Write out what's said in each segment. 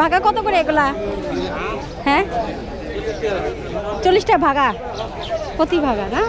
ভাগা কত করে এগুলা? হ্যাঁ? চল্লিশটা ভাগা? প্রতি ভাগা না?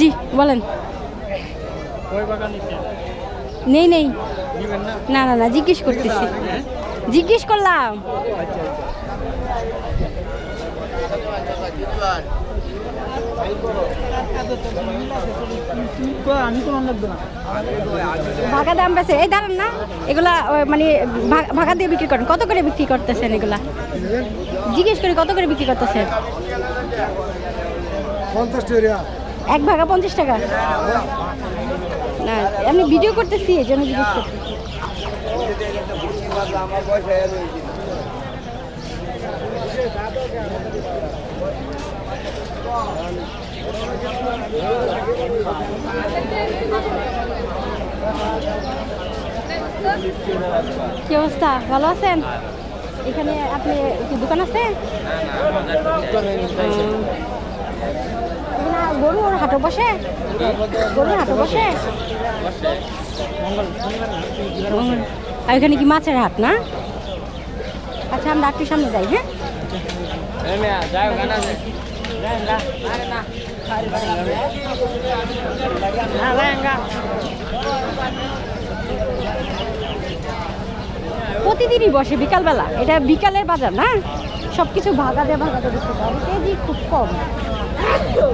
জি, বলেন। নেই নেই। না না না, জিজ্ঞেস করতেছি। জিজ্ঞেস করলাম আমি কোনো লাগবে না ভাগা দাম বেছে এই দাঁড়ান না। এগুলা মানে ভা- ভাগা দিয়ে বিক্রি করেন। কত করে বিক্রি করতেছেন এগুলা? জিজ্ঞেস করি কত করে বিক্রি করতেছেন? এক ভাগা পঞ্চাশ টাকা? না আমি ভিডিও করতেছি এই জন্য জিজ্ঞেস করছি কি অবস্থা? ভালো আছেন? এখানে আপনি কি দোকান আছে? গরুর হাটও বসে? গরুর হাটও বসে? আর এখানে কি মাছের হাট না? আচ্ছা আমরা একটু সামনে যাই হ্যাঁ? প্রতিদিনই বসে বিকালবেলা। এটা বিকালের বাজার, না? সব কিছু ভাগা দিয়ে ভাগা দিয়ে দেখতে পাবো কেজি খুব কম এই যে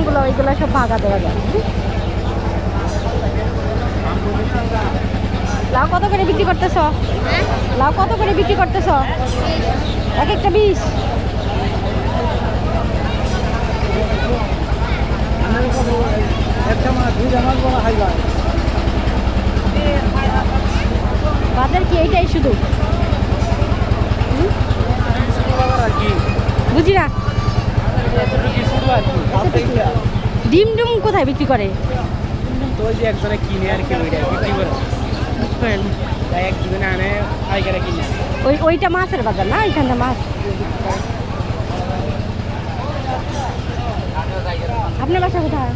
আমগুলো ওইগুলো সব ভাগা দেওয়া যায়। লাউ কত করে বিক্রি করতেছ? লাউ কত করে বিক্রি করতেছ? এক একটা খাইবা বাজার কি এইটাই শুধু? বুঝি না। ডিম ডুম কোথায় বিক্রি করে? তো যে একজনে কিনে আর কি ওইটা বিক্রি করে। তাই একজনে আনে পাইকারে কিনে। ওই ওইটা মাছের বাজার না? ওইখানটা মাছ। আপনার বাসা কোথায়?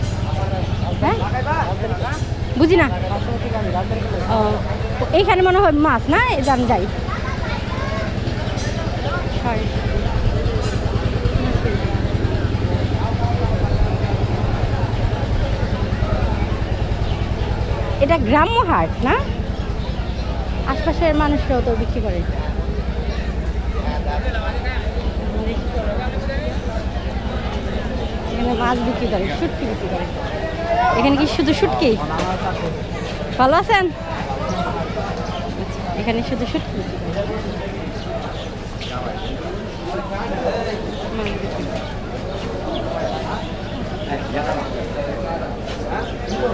হ্যাঁ? বুঝি না। ও এইখানে মনে হয় মাছ না? এই যে যাই। Sorry. এটা গ্রাম্য হাট, না? আশপাশের মানুষরাও তো বিক্রি করে। এখানে মাছ বিক্রি করে, শুটকি বিক্রি করে। এখানে কি শুধু শুটকি? ভালো আছেন? এখানে শুধু শুটকি বিক্রি করে মাছ বিক্রি করে।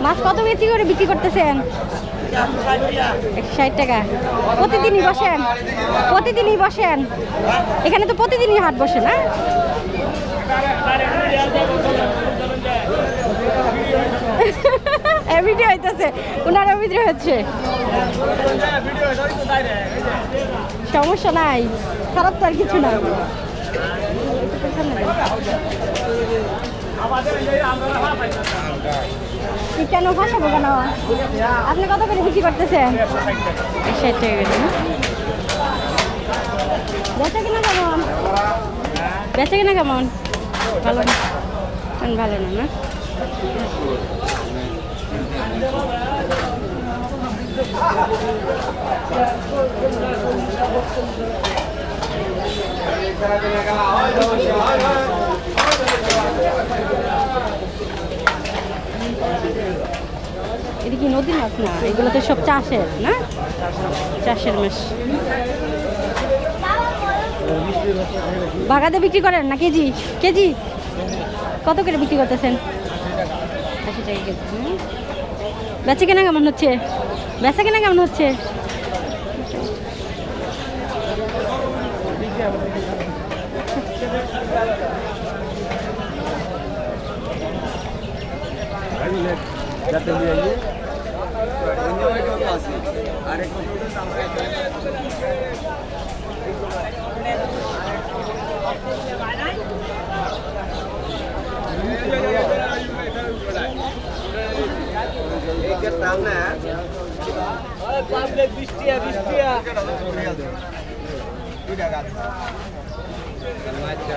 মাছ কত বেশি করে বিক্রি করতেছেন? ষাট টাকা। প্রতিদিনই বসেন। প্রতিদিনই বসেন। এখানে তো প্রতিদিনই হাট বসে না? ভিডিও হইতেছে। ওনারা ভিডিও হচ্ছে। সমস্যা নাই। খারাপ তো আর কিছু না। কি কেন ভাসাবো কেন আপনি কত করে বিক্রি করতেছেন? ষাট টাকা করে। না? বেচা কিনা কেমন? বেচা কিনা কেমন? ভালো না। ভালো না না? এটা কি নদীর মাছ? না, এগুলো তো সব চাষের, না? চাষের মাছ। বাগাতে বিক্রি করেন না কেজি? কেজি? কত করে বিক্রি করতেছেন? বেচা কেনা কেমন হচ্ছে? বেচা কেনা কেমন হচ্ছে? বৃষ্টিয়া বৃষ্টিয়া আচ্ছা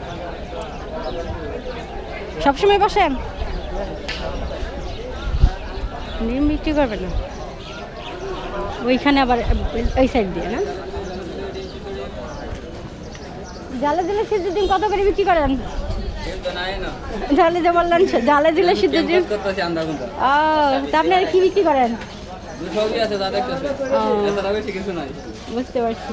সবসময় বসেন। নিম বিক্রি করবেন না। ওইখানে আবার ওই সাইড দিয়ে না? জালে দিলে সিদ্ধ ডিম কত করে বিক্রি করেন? জালে যে বললেন জালে দিলে সিদ্ধ ডিম। গুন্দা ও তা আপনি আর কি বিক্রি করেন? বুঝতে পারছি।